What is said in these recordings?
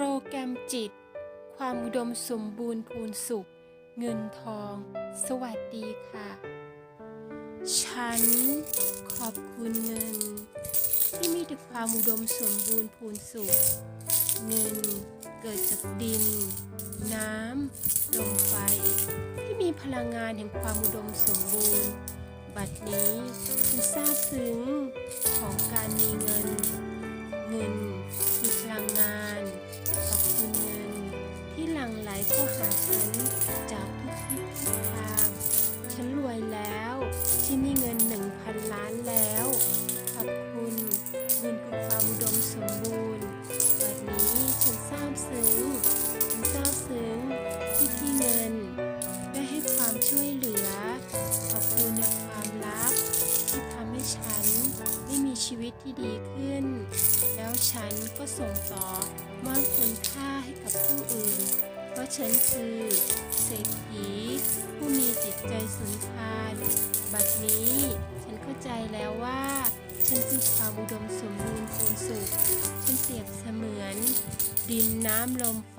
รแกรมจิต ความอุดมสมบูรณ์พูนสุข เงินทอง สวัสดีค่ะ ฉันขอบคุณเงิน ที่มีแต่ความอุดมสมบูรณ์พูนสุข เงินเกิดจากดิน น้ำลมไฟ ที่มีพลังงานแห่งความอุดมสมบูรณ์ บัดนี้ฉันทราบซึ้งของการมีเงิน แล้วฉันมีเงินหนึ่งพันล้านแล้ว ขอบคุณเงินคือความอุดมสมบูรณ์วันนี้ฉันทราบซึ้งฉันทราบซึ้งที่พี่เงิน ได้ให้ความช่วยเหลือ ขอบคุณในความรักที่ทำให้ฉันได้มีชีวิตที่ดีขึ้น แล้วฉันก็ส่งต่อมอบคุณค่าให้กับผู้อื่น เพราะฉันคือเศรษฐีผู้มีจิตใจสุนทานบัดนี้ฉันเข้าใจแล้วว่า ฉันคือความอุดมสมบูรณ์พูนสุข ฉันเปรียบเสมือน ดินน้ำลมไฟ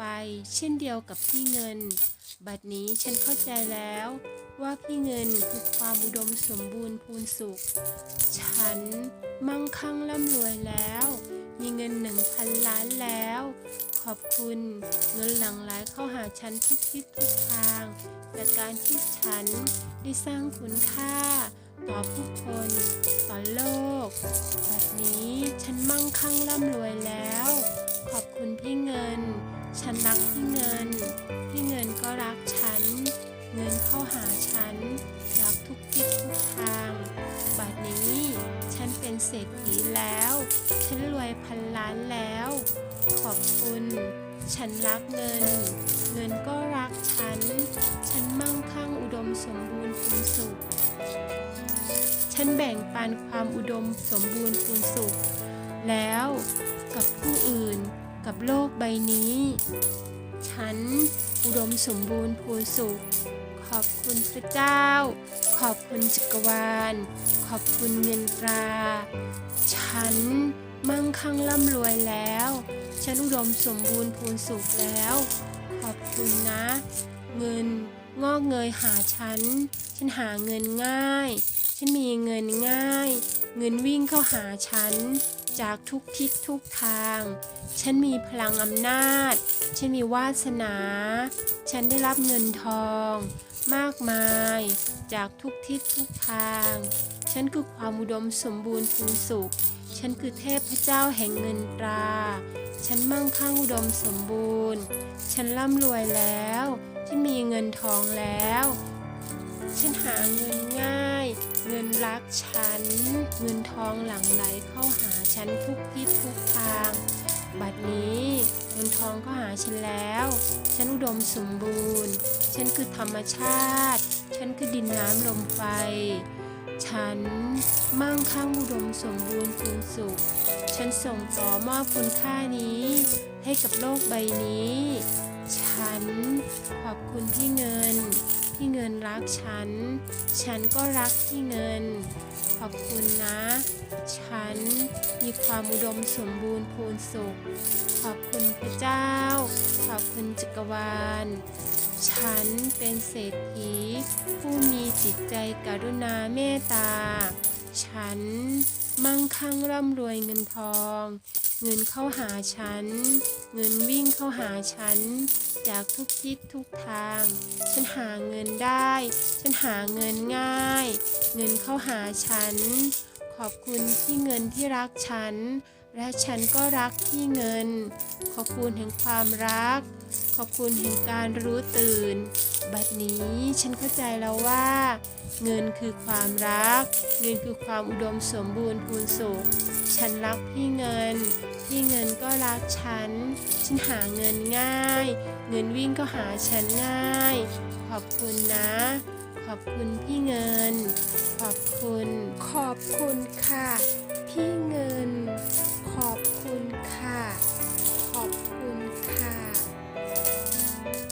เช่นเดียวกับพี่เงิน บัดนี้ฉันเข้าใจแล้วว่าพี่เงินคือความอุดมสมบูรณ์พูนสุข ฉันมั่งคั่งร่ำรวยแล้ว มีเงินหนึ่งพันล้านแล้ว ขอบคุณ เงินหลั่งไหลเข้าหาฉันทุกทิศทุกทาง จากการที่ฉันได้สร้างคุณค่า ต่อผู้คน ต่อโลกแบบนี้ฉันมั่งคั่งร่ำรวยแล้ว ขอบคุณพี่เงิน ฉันรักพี่เงิน ยพันล้านแล้ว ขอบคุณ ฉันรักเงิน เงินก็รักฉัน ฉันมั่งคั่งอุดมสมบูรณ์พูนสุข ฉันแบ่งปันความอุดมสมบูรณ์พูนสุข แล้วกับผู้อื่นกับโลกใบนี้ ฉันอุดมสมบูรณ์พูนสุข ขอบคุณพระเจ้า ขอบคุณจักรวาล ขอบคุณเงินตรา ฉัน มั่งคั่งร่ำรวยแล้ว ฉันอุดมสมบูรณ์พูนสุขแล้ว ขอบคุณนะ เงินงอกเงยหาฉัน ฉันหาเงินง่าย ฉันมีเงินง่าย เงินวิ่งเข้าหาฉัน จากทุกทิศทุกทาง ฉันมีพลังอำนาจ ฉันมีวาสนา ฉันได้รับเงินทอง มากมาย จากทุกทิศทุกทาง ฉันคือความอุดมสมบูรณ์พูนสุข ฉันคือเทพเจ้าแห่งเงินตรา ฉันมั่งคั่งอุดมสมบูรณ์ ฉันร่ำรวยแล้ว ฉันมีเงินทองแล้ว ฉันหาเงินง่าย เงินรักฉัน เงินทองหลั่งไหลเข้าหาฉันทุกทิศทุกทาง บัดนี้เงินทองก็หาฉันแล้ว ฉันอุดมสมบูรณ์ ฉันคือธรรมชาติ ฉันคือดินน้ำลมไฟ ฉันมั่งคั่งอุดมสมบูรณ์พูสุข ฉันส่งต่อมอบคุณค่านี้ ให้กับโลกใบนี้ ฉันขอบคุณพี่เงิน พี่เงินรักฉัน ฉันก็รักพี่เงิน ขอบคุณนะ ฉันมีความอุดมสมบูรณ์พูนสุข ขอบ คุณจักรวาล ฉันเป็นเศรษฐี ผู้มีจิตใจกรุณาเมตตา ฉันมั่งคั่งร่ำรวยเงินทอง เงินเข้าหาฉัน เงินวิ่งเข้าหาฉัน จากทุกทิศทุกทาง ฉันหาเงินได้ ฉันหาเงินง่าย เงินเข้าหาฉัน ขอบคุณที่เงินที่รักฉัน และฉันก็รักที่เงิน ขอบคุณแห่งความรัก ขอบคุณแห่งการรู้ตื่น บัดนี้ฉันเข้าใจแล้วว่า เงินคือความรัก เงินคือความอุดมสมบูรณ์พูนสุข ฉันรักพี่เงิน พี่เงินก็รักฉัน ฉันหาเงินง่าย เงินวิ่งก็หาฉันง่าย ขอบคุณนะ ขอบคุณพี่เงิน ขอบคุณ ขอบคุณค่ะ พี่เงิน